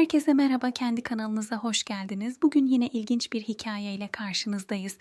Herkese merhaba, kendi kanalınıza hoş geldiniz. Bugün yine ilginç bir hikayeyle karşınızdayız.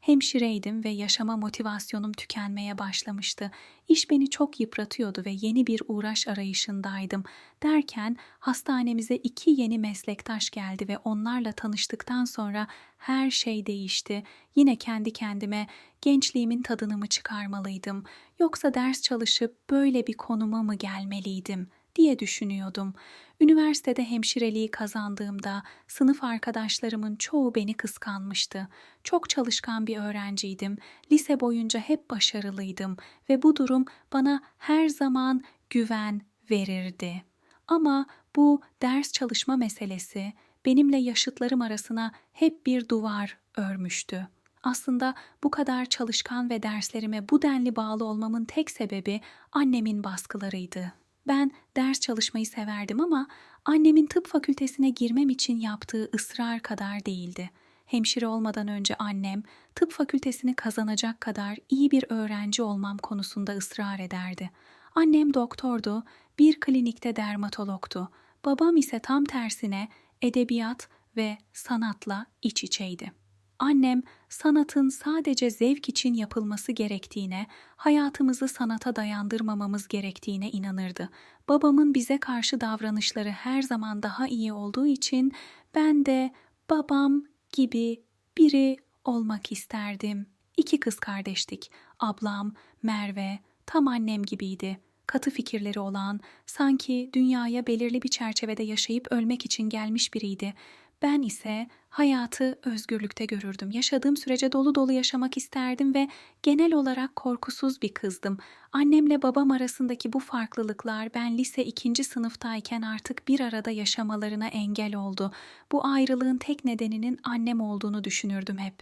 Hemşireydim ve yaşama motivasyonum tükenmeye başlamıştı. İş beni çok yıpratıyordu ve yeni bir uğraş arayışındaydım. Derken hastanemize iki yeni meslektaş geldi ve onlarla tanıştıktan sonra her şey değişti. Yine kendi kendime gençliğimin tadını mı çıkarmalıydım yoksa ders çalışıp böyle bir konuma mı gelmeliydim?'' Diye düşünüyordum. Üniversitede hemşireliği kazandığımda sınıf arkadaşlarımın çoğu beni kıskanmıştı. Çok çalışkan bir öğrenciydim. Lise boyunca hep başarılıydım ve bu durum bana her zaman güven verirdi. Ama bu ders çalışma meselesi benimle yaşıtlarım arasına hep bir duvar örmüştü. Aslında bu kadar çalışkan ve derslerime bu denli bağlı olmamın tek sebebi annemin baskılarıydı. Ben ders çalışmayı severdim ama annemin tıp fakültesine girmem için yaptığı ısrar kadar değildi. Hemşire olmadan önce annem tıp fakültesini kazanacak kadar iyi bir öğrenci olmam konusunda ısrar ederdi. Annem doktordu, bir klinikte dermatologtu. Babam ise tam tersine edebiyat ve sanatla iç içeydi. Annem sanatın sadece zevk için yapılması gerektiğine, hayatımızı sanata dayandırmamamız gerektiğine inanırdı. Babamın bize karşı davranışları her zaman daha iyi olduğu için ben de babam gibi biri olmak isterdim. İki kız kardeştik. Ablam, Merve, tam annem gibiydi. Katı fikirleri olan, sanki dünyaya belirli bir çerçevede yaşayıp ölmek için gelmiş biriydi. Ben ise hayatı özgürlükte görürdüm. Yaşadığım sürece dolu dolu yaşamak isterdim ve genel olarak korkusuz bir kızdım. Annemle babam arasındaki bu farklılıklar ben lise ikinci sınıftayken artık bir arada yaşamalarına engel oldu. Bu ayrılığın tek nedeninin annem olduğunu düşünürdüm hep.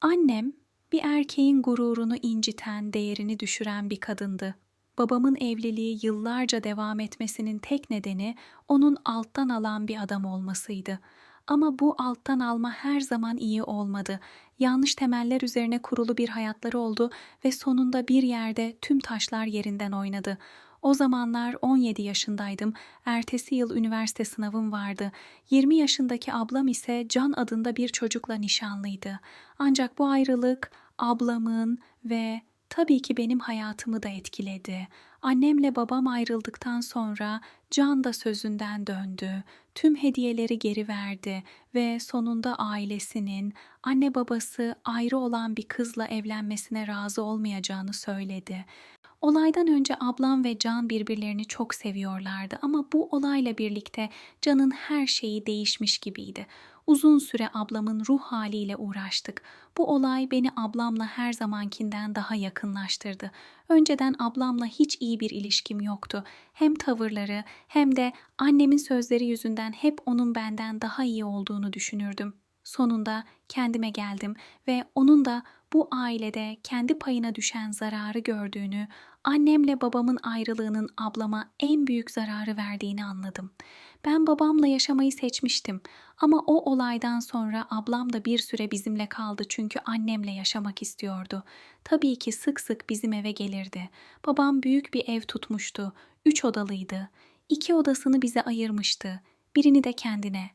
Annem bir erkeğin gururunu inciten, değerini düşüren bir kadındı. Babamın evliliği yıllarca devam etmesinin tek nedeni onun alttan alan bir adam olmasıydı. Ama bu alttan alma her zaman iyi olmadı. Yanlış temeller üzerine kurulu bir hayatları oldu ve sonunda bir yerde tüm taşlar yerinden oynadı. O zamanlar 17 yaşındaydım. Ertesi yıl üniversite sınavım vardı. 20 yaşındaki ablam ise Can adında bir çocukla nişanlıydı. Ancak bu ayrılık ablamın ve tabii ki benim hayatımı da etkiledi. Annemle babam ayrıldıktan sonra Can da sözünden döndü. Tüm hediyeleri geri verdi ve sonunda ailesinin anne babası ayrı olan bir kızla evlenmesine razı olmayacağını söyledi. Olaydan önce ablam ve Can birbirlerini çok seviyorlardı ama bu olayla birlikte Can'ın her şeyi değişmiş gibiydi. Uzun süre ablamın ruh haliyle uğraştık. Bu olay beni ablamla her zamankinden daha yakınlaştırdı. Önceden ablamla hiç iyi bir ilişkim yoktu. Hem tavırları hem de annemin sözleri yüzünden hep onun benden daha iyi olduğunu düşünürdüm. Sonunda kendime geldim ve onun da bu ailede kendi payına düşen zararı gördüğünü, annemle babamın ayrılığının ablama en büyük zararı verdiğini anladım. Ben babamla yaşamayı seçmiştim ama o olaydan sonra ablam da bir süre bizimle kaldı çünkü annemle yaşamak istiyordu. Tabii ki sık sık bizim eve gelirdi. Babam büyük bir ev tutmuştu. Üç odalıydı. İki odasını bize ayırmıştı. Birini de kendine.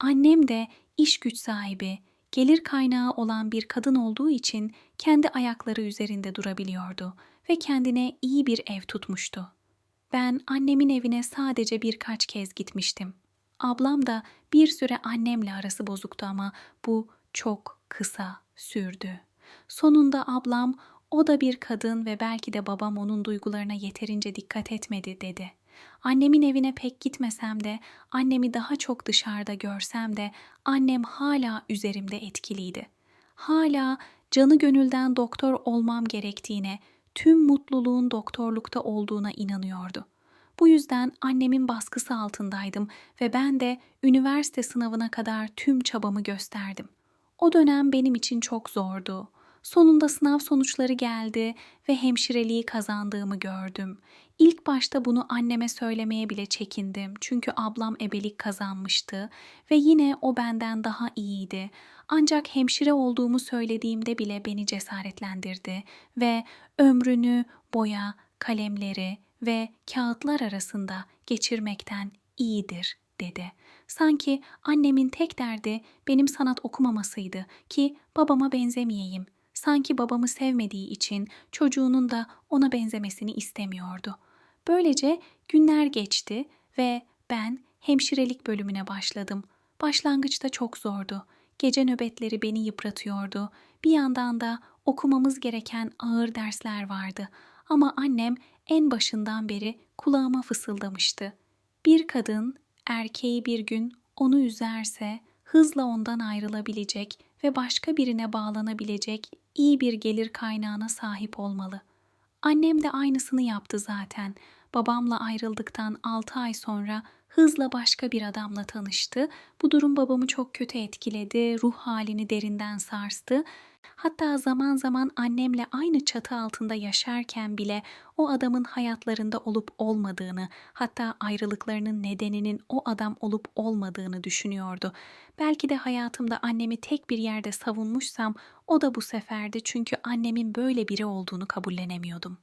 Annem de iş güç sahibi, gelir kaynağı olan bir kadın olduğu için kendi ayakları üzerinde durabiliyordu ve kendine iyi bir ev tutmuştu. Ben annemin evine sadece birkaç kez gitmiştim. Ablam da bir süre annemle arası bozuktu ama bu çok kısa sürdü. Sonunda ablam o da bir kadın ve belki de babam onun duygularına yeterince dikkat etmedi dedi. Annemin evine pek gitmesem de, annemi daha çok dışarıda görsem de annem hala üzerimde etkiliydi. Hala canı gönülden doktor olmam gerektiğine, tüm mutluluğun doktorlukta olduğuna inanıyordu. Bu yüzden annemin baskısı altındaydım ve ben de üniversite sınavına kadar tüm çabamı gösterdim. O dönem benim için çok zordu. Sonunda sınav sonuçları geldi ve hemşireliği kazandığımı gördüm. İlk başta bunu anneme söylemeye bile çekindim çünkü ablam ebelik kazanmıştı ve yine o benden daha iyiydi. Ancak hemşire olduğumu söylediğimde bile beni cesaretlendirdi ve ömrünü boya, kalemleri ve kağıtlar arasında geçirmekten iyidir dedi. Sanki annemin tek derdi benim sanat okumamasıydı ki babama benzemeyeyim. Sanki babamı sevmediği için çocuğunun da ona benzemesini istemiyordu. Böylece günler geçti ve ben hemşirelik bölümüne başladım. Başlangıçta çok zordu. Gece nöbetleri beni yıpratıyordu. Bir yandan da okumamız gereken ağır dersler vardı. Ama annem en başından beri kulağıma fısıldamıştı. Bir kadın erkeği bir gün onu üzerse hızla ondan ayrılabilecek ve başka birine bağlanabilecek iyi bir gelir kaynağına sahip olmalı. Annem de aynısını yaptı zaten. Babamla ayrıldıktan 6 ay sonra hızla başka bir adamla tanıştı. Bu durum babamı çok kötü etkiledi, ruh halini derinden sarstı. Hatta zaman zaman annemle aynı çatı altında yaşarken bile o adamın hayatlarında olup olmadığını, hatta ayrılıklarının nedeninin o adam olup olmadığını düşünüyordu. Belki de hayatımda annemi tek bir yerde savunmuşsam o da bu seferdi çünkü annemin böyle biri olduğunu kabullenemiyordum.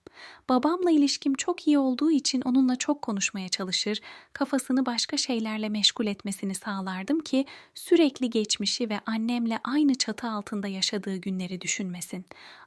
Babamla ilişkim çok iyi olduğu için onunla çok konuşmaya çalışır, kafasını başka şeylerle meşgul etmesini sağlardım ki sürekli geçmişi ve annemle aynı çatı altında yaşadığı günleri düşünmesin.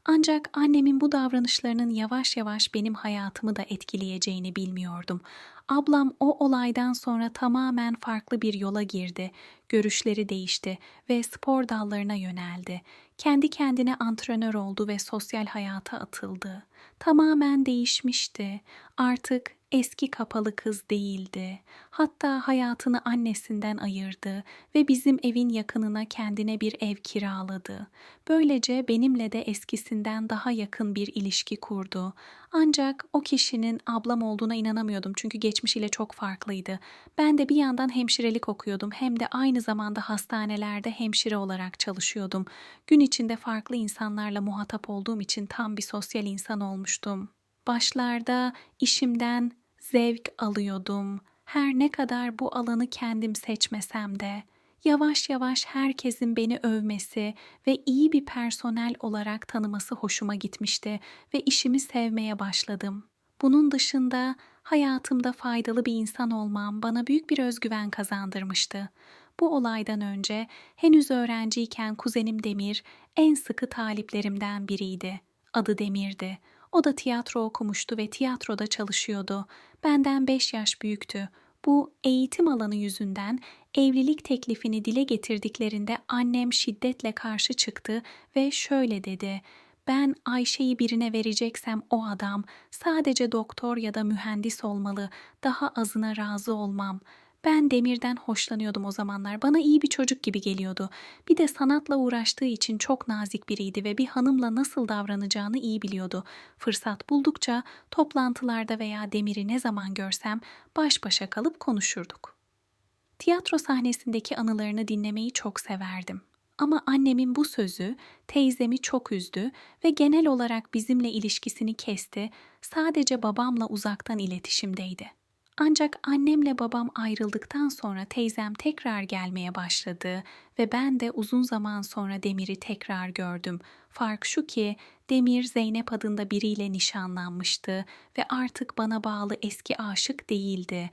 Ancak annemin bu davranışlarının yavaş yavaş benim hayatımı da etkileyeceğini bilmiyordum. Ablam o olaydan sonra tamamen farklı bir yola girdi. Görüşleri değişti ve spor dallarına yöneldi. Kendi kendine antrenör oldu ve sosyal hayata atıldı. Tamamen değişmişti. Artık eski kapalı kız değildi. Hatta hayatını annesinden ayırdı ve bizim evin yakınına kendine bir ev kiraladı. Böylece benimle de eskisinden daha yakın bir ilişki kurdu. Ancak o kişinin ablam olduğuna inanamıyordum çünkü geçmişiyle çok farklıydı. Ben de bir yandan hemşirelik okuyordum hem de aynı zamanda hastanelerde hemşire olarak çalışıyordum. Gün içinde farklı insanlarla muhatap olduğum için tam bir sosyal insan olmuştum. Başlarda işimden zevk alıyordum. Her ne kadar bu alanı kendim seçmesem de yavaş yavaş herkesin beni övmesi ve iyi bir personel olarak tanıması hoşuma gitmişti ve işimi sevmeye başladım. Bunun dışında hayatımda faydalı bir insan olmam bana büyük bir özgüven kazandırmıştı. Bu olaydan önce henüz öğrenciyken kuzenim Demir en sıkı taliplerimden biriydi. Adı Demir'di. O da tiyatro okumuştu ve tiyatroda çalışıyordu. Benden beş yaş büyüktü. Bu eğitim alanı yüzünden evlilik teklifini dile getirdiklerinde annem şiddetle karşı çıktı ve şöyle dedi. Ben Ayşe'yi birine vereceksem o adam sadece doktor ya da mühendis olmalı. Daha azına razı olmam. Ben Demir'den hoşlanıyordum o zamanlar. Bana iyi bir çocuk gibi geliyordu. Bir de sanatla uğraştığı için çok nazik biriydi ve bir hanımla nasıl davranacağını iyi biliyordu. Fırsat buldukça toplantılarda veya Demir'i ne zaman görsem baş başa kalıp konuşurduk. Tiyatro sahnesindeki anılarını dinlemeyi çok severdim. Ama annemin bu sözü teyzemi çok üzdü ve genel olarak bizimle ilişkisini kesti. Sadece babamla uzaktan iletişimdeydi. Ancak annemle babam ayrıldıktan sonra teyzem tekrar gelmeye başladı ve ben de uzun zaman sonra Demir'i tekrar gördüm. Fark şu ki Demir Zeynep adında biriyle nişanlanmıştı ve artık bana bağlı eski aşık değildi.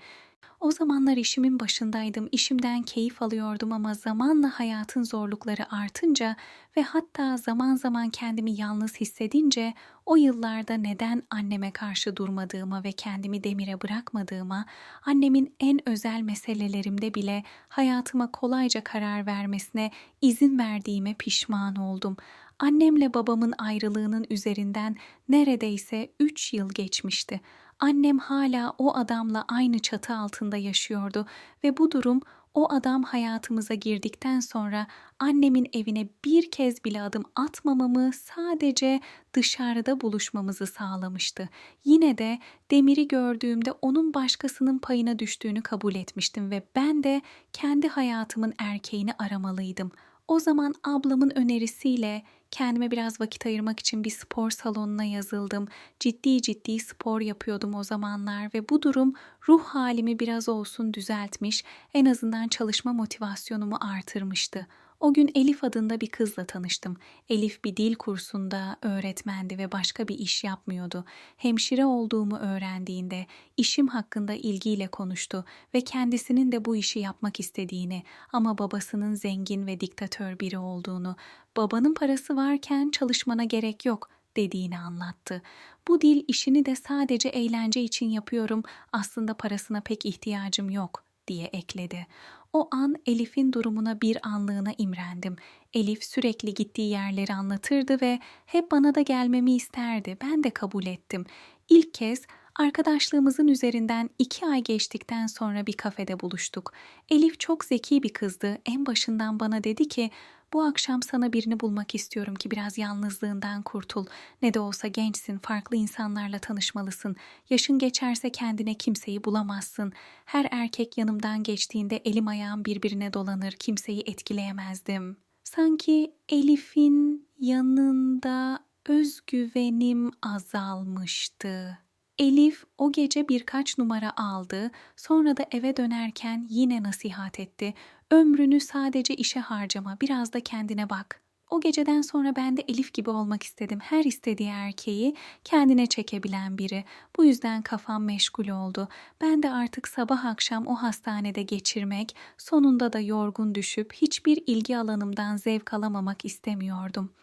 O zamanlar işimin başındaydım, işimden keyif alıyordum ama zamanla hayatın zorlukları artınca ve hatta zaman zaman kendimi yalnız hissedince o yıllarda neden anneme karşı durmadığıma ve kendimi demire bırakmadığıma, annemin en özel meselelerimde bile hayatıma kolayca karar vermesine izin verdiğime pişman oldum. Annemle babamın ayrılığının üzerinden neredeyse üç yıl geçmişti. Annem hala o adamla aynı çatı altında yaşıyordu ve bu durum o adam hayatımıza girdikten sonra annemin evine bir kez bile adım atmamamı sadece dışarıda buluşmamızı sağlamıştı. Yine de Demir'i gördüğümde onun başkasının payına düştüğünü kabul etmiştim ve ben de kendi hayatımın erkeğini aramalıydım. O zaman ablamın önerisiyle kendime biraz vakit ayırmak için bir spor salonuna yazıldım. Ciddi ciddi spor yapıyordum o zamanlar ve bu durum ruh halimi biraz olsun düzeltmiş, en azından çalışma motivasyonumu artırmıştı. O gün Elif adında bir kızla tanıştım. Elif bir dil kursunda öğretmendi ve başka bir iş yapmıyordu. Hemşire olduğumu öğrendiğinde işim hakkında ilgiyle konuştu ve kendisinin de bu işi yapmak istediğini ama babasının zengin ve diktatör biri olduğunu, babanın parası varken çalışmana gerek yok dediğini anlattı. Bu dil işini de sadece eğlence için yapıyorum, aslında parasına pek ihtiyacım yok diye ekledi. O an Elif'in durumuna bir anlığına imrendim. Elif sürekli gittiği yerleri anlatırdı ve hep bana da gelmemi isterdi. Ben de kabul ettim. İlk kez arkadaşlığımızın üzerinden iki ay geçtikten sonra bir kafede buluştuk. Elif çok zeki bir kızdı. En başından bana dedi ki bu akşam sana birini bulmak istiyorum ki biraz yalnızlığından kurtul. Ne de olsa gençsin, farklı insanlarla tanışmalısın. Yaşın geçerse kendine kimseyi bulamazsın. Her erkek yanımdan geçtiğinde elim ayağım birbirine dolanır, kimseyi etkileyemezdim. Sanki Elif'in yanında özgüvenim azalmıştı. Elif o gece birkaç numara aldı, sonra da eve dönerken yine nasihat etti. Ömrünü sadece işe harcama, biraz da kendine bak. O geceden sonra ben de Elif gibi olmak istedim. Her istediği erkeği kendine çekebilen biri. Bu yüzden kafam meşgul oldu. Ben de artık sabah akşam o hastanede geçirmek, sonunda da yorgun düşüp hiçbir ilgi alanımdan zevk alamamak istemiyordum.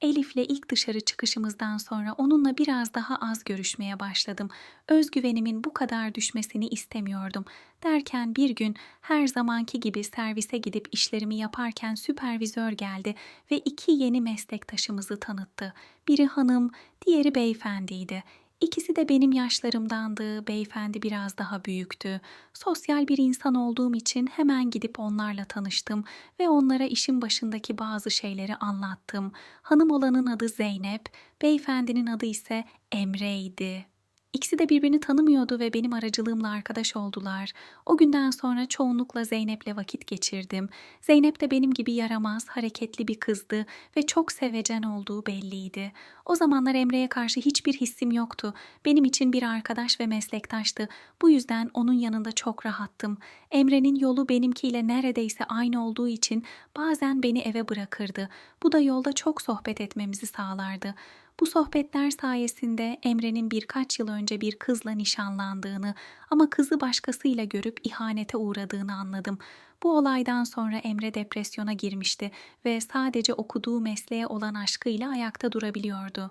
Elif'le ilk dışarı çıkışımızdan sonra onunla biraz daha az görüşmeye başladım. Özgüvenimin bu kadar düşmesini istemiyordum. Derken bir gün her zamanki gibi servise gidip işlerimi yaparken süpervizör geldi ve iki yeni meslektaşımızı tanıttı. Biri hanım, diğeri beyefendiydi. İkisi de benim yaşlarımdandı, beyefendi biraz daha büyüktü. Sosyal bir insan olduğum için hemen gidip onlarla tanıştım ve onlara işin başındaki bazı şeyleri anlattım. Hanım olanın adı Zeynep, beyefendinin adı ise Emre'ydi. İkisi de birbirini tanımıyordu ve benim aracılığımla arkadaş oldular. O günden sonra çoğunlukla Zeynep'le vakit geçirdim. Zeynep de benim gibi yaramaz, hareketli bir kızdı ve çok sevecen olduğu belliydi. O zamanlar Emre'ye karşı hiçbir hissim yoktu. Benim için bir arkadaş ve meslektaştı. Bu yüzden onun yanında çok rahattım. Emre'nin yolu benimkiyle neredeyse aynı olduğu için bazen beni eve bırakırdı. Bu da yolda çok sohbet etmemizi sağlardı. Bu sohbetler sayesinde Emre'nin birkaç yıl önce bir kızla nişanlandığını ama kızı başkasıyla görüp ihanete uğradığını anladım. Bu olaydan sonra Emre depresyona girmişti ve sadece okuduğu mesleğe olan aşkıyla ayakta durabiliyordu.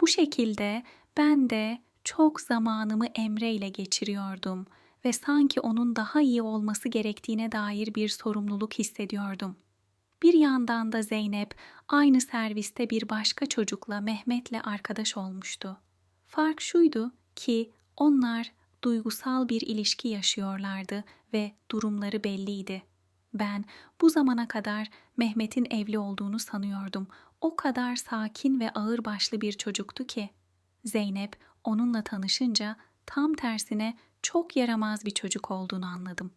Bu şekilde ben de çok zamanımı Emre ile geçiriyordum ve sanki onun daha iyi olması gerektiğine dair bir sorumluluk hissediyordum. Bir yandan da Zeynep aynı serviste bir başka çocukla Mehmet'le arkadaş olmuştu. Fark şuydu ki onlar duygusal bir ilişki yaşıyorlardı ve durumları belliydi. Ben bu zamana kadar Mehmet'in evli olduğunu sanıyordum. O kadar sakin ve ağırbaşlı bir çocuktu ki. Zeynep onunla tanışınca tam tersine çok yaramaz bir çocuk olduğunu anladım.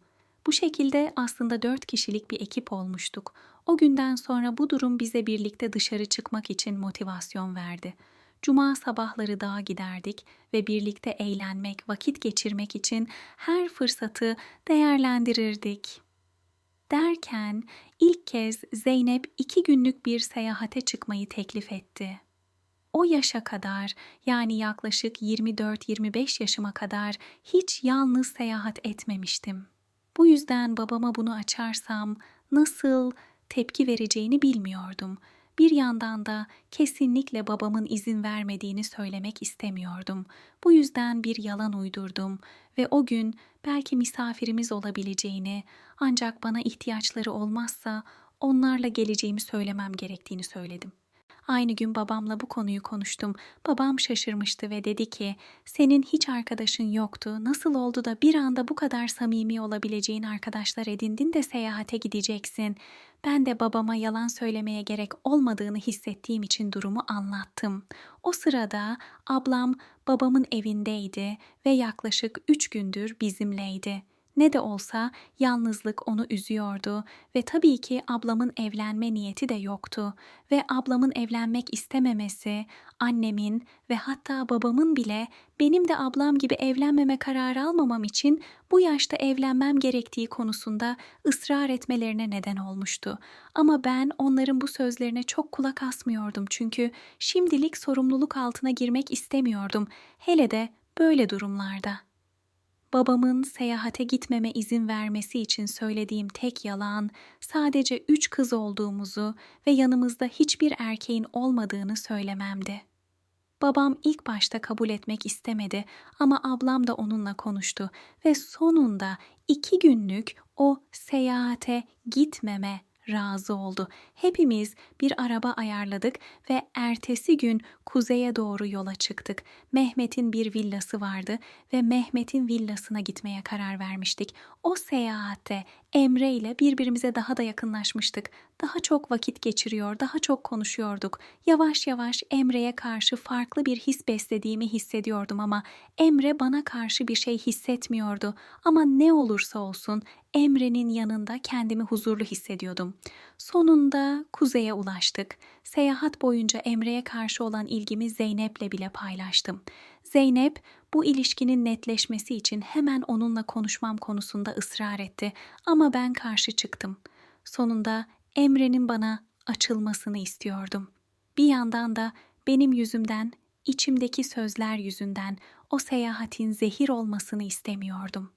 Bu şekilde aslında dört kişilik bir ekip olmuştuk. O günden sonra bu durum bize birlikte dışarı çıkmak için motivasyon verdi. Cuma sabahları dağa giderdik ve birlikte eğlenmek, vakit geçirmek için her fırsatı değerlendirirdik. Derken ilk kez Zeynep iki günlük bir seyahate çıkmayı teklif etti. O yaşa kadar yani yaklaşık 24-25 yaşıma kadar hiç yalnız seyahat etmemiştim. Bu yüzden babama bunu açarsam nasıl tepki vereceğini bilmiyordum. Bir yandan da kesinlikle babamın izin vermediğini söylemek istemiyordum. Bu yüzden bir yalan uydurdum ve o gün belki misafirimiz olabileceğini, ancak bana ihtiyaçları olmazsa onlarla geleceğimi söylemem gerektiğini söyledim. Aynı gün babamla bu konuyu konuştum. Babam şaşırmıştı ve dedi ki, "Senin hiç arkadaşın yoktu. Nasıl oldu da bir anda bu kadar samimi olabileceğin arkadaşlar edindin de seyahate gideceksin?" Ben de babama yalan söylemeye gerek olmadığını hissettiğim için durumu anlattım. O sırada ablam babamın evindeydi ve yaklaşık üç gündür bizimleydi. Ne de olsa yalnızlık onu üzüyordu ve tabii ki ablamın evlenme niyeti de yoktu ve ablamın evlenmek istememesi, annemin ve hatta babamın bile benim de ablam gibi evlenmeme kararı almamam için bu yaşta evlenmem gerektiği konusunda ısrar etmelerine neden olmuştu. Ama ben onların bu sözlerine çok kulak asmıyordum çünkü şimdilik sorumluluk altına girmek istemiyordum. Hele de böyle durumlarda. Babamın seyahate gitmeme izin vermesi için söylediğim tek yalan sadece üç kız olduğumuzu ve yanımızda hiçbir erkeğin olmadığını söylememdi. Babam ilk başta kabul etmek istemedi ama ablam da onunla konuştu ve sonunda iki günlük o seyahate gitmeme razı oldu. Hepimiz bir araba ayarladık ve ertesi gün kuzeye doğru yola çıktık. Mehmet'in bir villası vardı ve Mehmet'in villasına gitmeye karar vermiştik. O seyahatte Emre ile birbirimize daha da yakınlaşmıştık. Daha çok vakit geçiriyor, daha çok konuşuyorduk. Yavaş yavaş Emre'ye karşı farklı bir his beslediğimi hissediyordum ama Emre bana karşı bir şey hissetmiyordu. Ama ne olursa olsun Emre'nin yanında kendimi huzurlu hissediyordum. Sonunda kuzeye ulaştık. Seyahat boyunca Emre'ye karşı olan ilgimi Zeynep'le bile paylaştım. Zeynep bu ilişkinin netleşmesi için hemen onunla konuşmam konusunda ısrar etti ama ben karşı çıktım. Sonunda Emre'nin bana açılmasını istiyordum. Bir yandan da benim yüzümden, içimdeki sözler yüzünden o seyahatin zehir olmasını istemiyordum.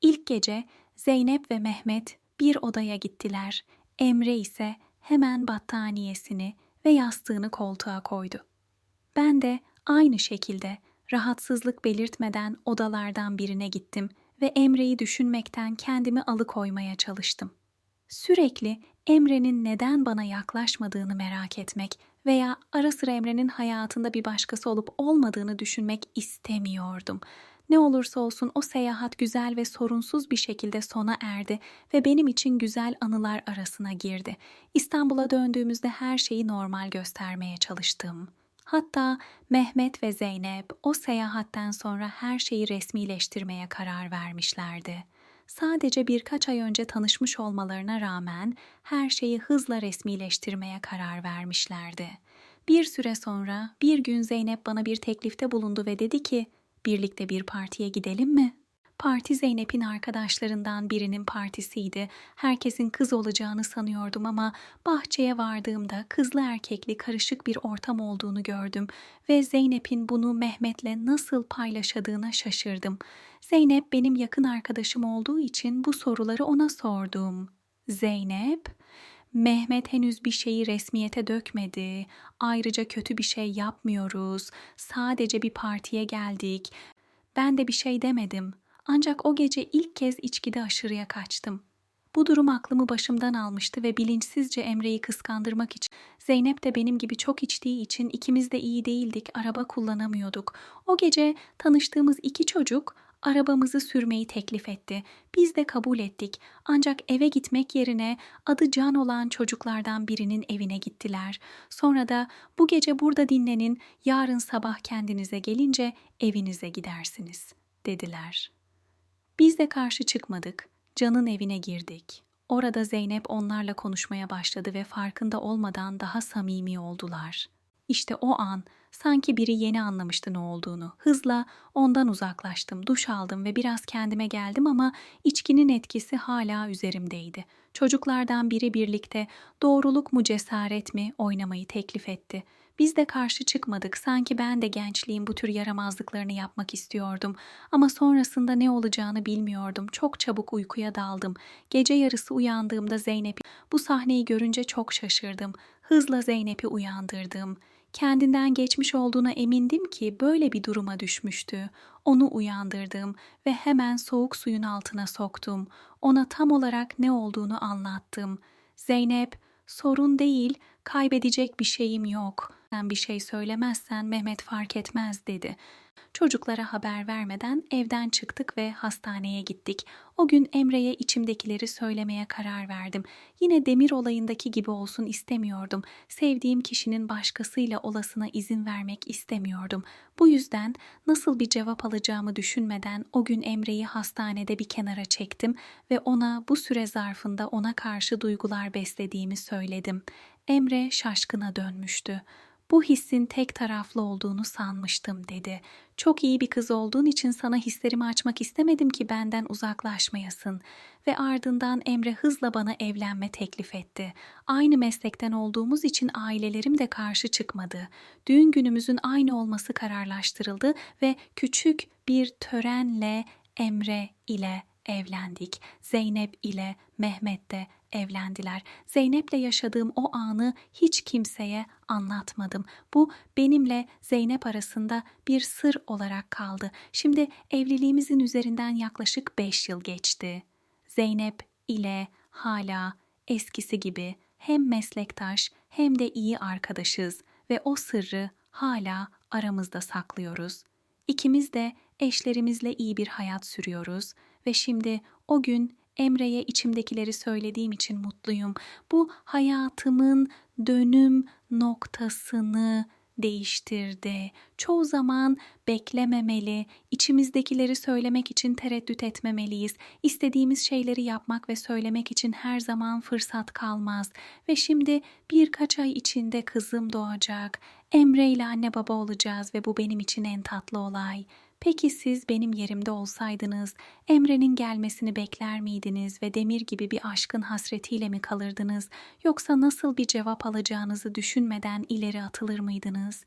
İlk gece Zeynep ve Mehmet bir odaya gittiler. Emre ise hemen battaniyesini ve yastığını koltuğa koydu. Ben de aynı şekilde rahatsızlık belirtmeden odalardan birine gittim ve Emre'yi düşünmekten kendimi alıkoymaya çalıştım. Sürekli Emre'nin neden bana yaklaşmadığını merak etmek veya ara sıra Emre'nin hayatında bir başkası olup olmadığını düşünmek istemiyordum. Ne olursa olsun o seyahat güzel ve sorunsuz bir şekilde sona erdi ve benim için güzel anılar arasına girdi. İstanbul'a döndüğümüzde her şeyi normal göstermeye çalıştım. Hatta Mehmet ve Zeynep o seyahatten sonra her şeyi resmileştirmeye karar vermişlerdi. Sadece birkaç ay önce tanışmış olmalarına rağmen her şeyi hızla resmileştirmeye karar vermişlerdi. Bir süre sonra bir gün Zeynep bana bir teklifte bulundu ve dedi ki, "Birlikte bir partiye gidelim mi?" Parti Zeynep'in arkadaşlarından birinin partisiydi. Herkesin kız olacağını sanıyordum ama bahçeye vardığımda kızlı erkekli karışık bir ortam olduğunu gördüm ve Zeynep'in bunu Mehmet'le nasıl paylaşadığına şaşırdım. Zeynep benim yakın arkadaşım olduğu için bu soruları ona sordum. Zeynep, Mehmet henüz bir şeyi resmiyete dökmedi. Ayrıca kötü bir şey yapmıyoruz. Sadece bir partiye geldik. Ben de bir şey demedim. Ancak o gece ilk kez içkide aşırıya kaçtım. Bu durum aklımı başımdan almıştı ve bilinçsizce Emre'yi kıskandırmak için Zeynep de benim gibi çok içtiği için ikimiz de iyi değildik, araba kullanamıyorduk. O gece tanıştığımız iki çocuk arabamızı sürmeyi teklif etti. Biz de kabul ettik. Ancak eve gitmek yerine adı Can olan çocuklardan birinin evine gittiler. Sonra da bu gece burada dinlenin, yarın sabah kendinize gelince evinize gidersiniz dediler. Biz de karşı çıkmadık. Can'ın evine girdik. Orada Zeynep onlarla konuşmaya başladı ve farkında olmadan daha samimi oldular. İşte o an sanki biri yeni anlamıştı ne olduğunu. Hızla ondan uzaklaştım, duş aldım ve biraz kendime geldim ama içkinin etkisi hala üzerimdeydi. Çocuklardan biri birlikte doğruluk mu cesaret mi oynamayı teklif etti. Biz de karşı çıkmadık. Sanki ben de gençliğin bu tür yaramazlıklarını yapmak istiyordum. Ama sonrasında ne olacağını bilmiyordum. Çok çabuk uykuya daldım. Gece yarısı uyandığımda Zeynep'i bu sahneyi görünce çok şaşırdım. Hızla Zeynep'i uyandırdım. Kendinden geçmiş olduğuna emindim ki böyle bir duruma düşmüştü. Onu uyandırdım ve hemen soğuk suyun altına soktum. Ona tam olarak ne olduğunu anlattım. Zeynep, sorun değil, kaybedecek bir şeyim yok. Sen bir şey söylemezsen Mehmet fark etmez dedi. Çocuklara haber vermeden evden çıktık ve hastaneye gittik. O gün Emre'ye içimdekileri söylemeye karar verdim. Yine demir olayındaki gibi olsun istemiyordum. Sevdiğim kişinin başkasıyla olasına izin vermek istemiyordum. Bu yüzden nasıl bir cevap alacağımı düşünmeden o gün Emre'yi hastanede bir kenara çektim ve ona bu süre zarfında ona karşı duygular beslediğimi söyledim. Emre şaşkına dönmüştü. Bu hissin tek taraflı olduğunu sanmıştım dedi. Çok iyi bir kız olduğun için sana hislerimi açmak istemedim ki benden uzaklaşmayasın. Ve ardından Emre hızla bana evlenme teklif etti. Aynı meslekten olduğumuz için ailelerim de karşı çıkmadı. Düğün günümüzün aynı olması kararlaştırıldı ve küçük bir törenle Emre ile evlendik. Zeynep ile Mehmet de evlendiler. Zeynep'le yaşadığım o anı hiç kimseye anlatmadım. Bu benimle Zeynep arasında bir sır olarak kaldı. Şimdi evliliğimizin üzerinden yaklaşık 5 yıl geçti. Zeynep ile hala eskisi gibi hem meslektaş hem de iyi arkadaşız ve o sırrı hala aramızda saklıyoruz. İkimiz de eşlerimizle iyi bir hayat sürüyoruz ve şimdi o gün Emre'ye içimdekileri söylediğim için mutluyum. Bu hayatımın dönüm noktasını değiştirdi. Çoğu zaman beklememeli, içimizdekileri söylemek için tereddüt etmemeliyiz. İstediğimiz şeyleri yapmak ve söylemek için her zaman fırsat kalmaz. Ve şimdi birkaç ay içinde kızım doğacak. Emre ile anne baba olacağız ve bu benim için en tatlı olay. Peki siz benim yerimde olsaydınız Emre'nin gelmesini bekler miydiniz ve demir gibi bir aşkın hasretiyle mi kalırdınız yoksa nasıl bir cevap alacağınızı düşünmeden ileri atılır mıydınız?